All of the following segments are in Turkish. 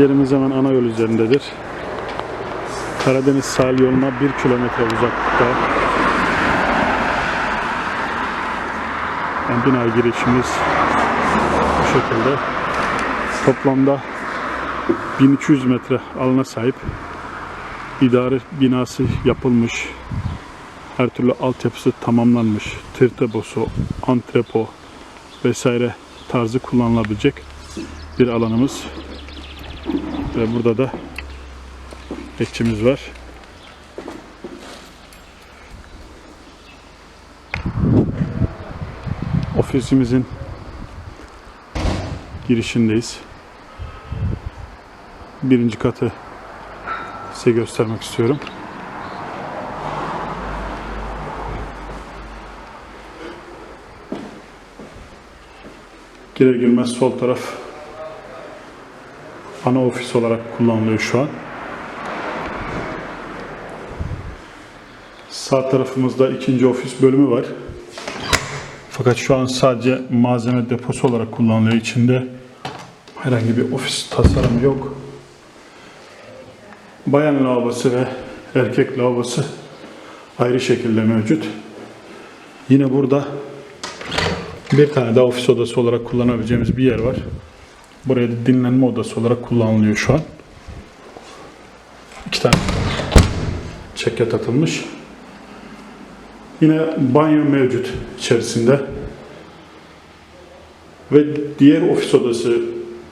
Yerimiz hemen ana yol üzerindedir. Karadeniz sahil yoluna 1 kilometre uzaklıkta. Yani bina girişimiz bu şekilde. Toplamda 1200 metre alana sahip idare binası yapılmış. Her türlü altyapısı tamamlanmış. Tırtebosu, antrepo vesaire tarzı kullanılabilecek bir alanımız. Ve burada da bekçimiz var. Ofisimizin girişindeyiz. Birinci katı size göstermek istiyorum. Girer girmez sol taraf ana ofis olarak kullanılıyor şu an. Sağ tarafımızda ikinci ofis bölümü var. Fakat şu an sadece malzeme deposu olarak kullanılıyor. İçinde herhangi bir ofis tasarımı yok. Bayan lavabosu ve erkek lavabosu ayrı şekilde mevcut. Yine burada bir tane daha ofis odası olarak kullanabileceğimiz bir yer var. Buraya da dinlenme odası olarak kullanılıyor şu an. İki tane çekyat atılmış. Yine banyo mevcut içerisinde. Ve diğer ofis odası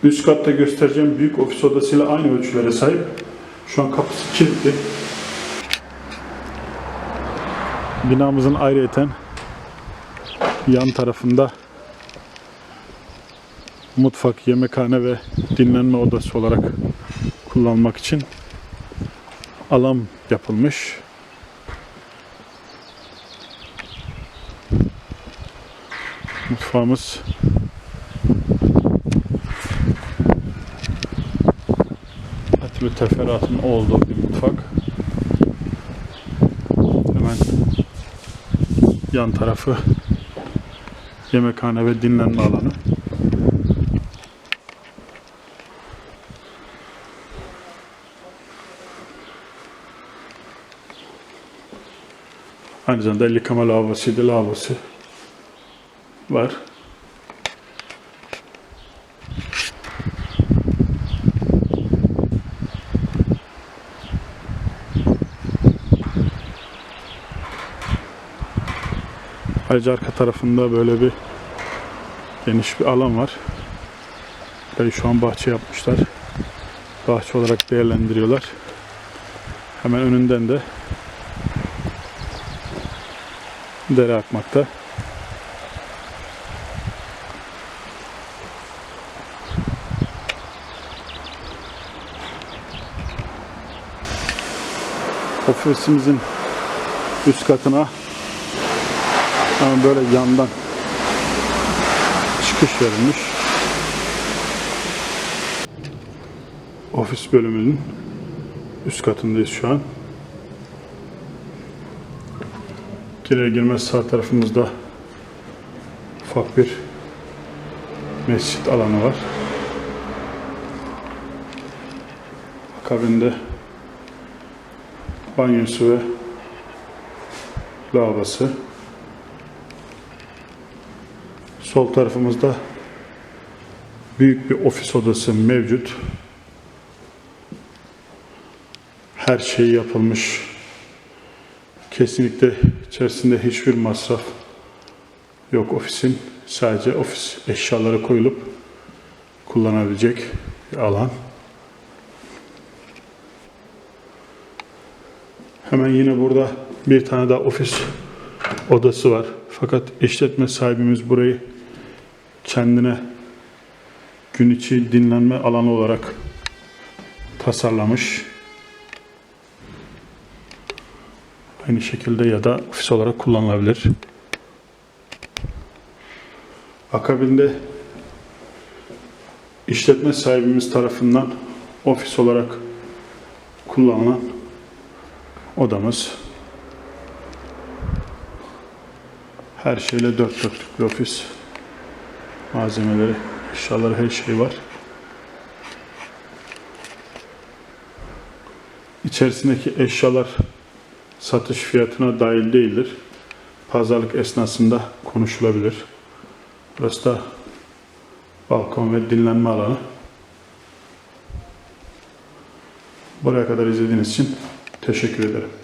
üst katta göstereceğim büyük ofis odasıyla aynı ölçülere sahip. Şu an kapısı kilitli. Binamızın ayrıyeten yan tarafında mutfak, yemekhane ve dinlenme odası olarak kullanmak için alan yapılmış. Mutfağımız Atlı teferruatın olduğu bir mutfak. Hemen yan tarafı yemekhane ve dinlenme alanı. Aynı zamanda el yıkama lavabosuydu, lavabosu var. Ayrıca arka tarafında böyle bir geniş bir alan var. Burayı şu an bahçe yapmışlar. Bahçe olarak değerlendiriyorlar. Hemen önünden de dere akmakta. Ofisimizin üst katına hemen böyle yandan çıkış verilmiş. Ofis bölümünün üst katındayız şu an. Girer girmez sağ tarafımızda ufak bir mescit alanı var. Akabinde banyosu ve lavabosu. Sol tarafımızda büyük bir ofis odası mevcut. Her şey yapılmış. Kesinlikle içerisinde hiçbir masraf yok ofisin. Sadece ofis eşyaları koyulup kullanabilecek bir alan. Hemen yine burada bir tane daha ofis odası var. Fakat işletme sahibimiz burayı kendine gün içi dinlenme alanı olarak tasarlamış. Aynı şekilde ya da ofis olarak kullanılabilir. Akabinde işletme sahibimiz tarafından ofis olarak kullanılan odamız. Her şeyle dört dörtlük bir ofis. Malzemeleri, eşyaları her şey var. İçerisindeki eşyalar satış fiyatına dahil değildir. Pazarlık esnasında konuşulabilir. Burası da balkon ve dinlenme alanı. Buraya kadar izlediğiniz için teşekkür ederim.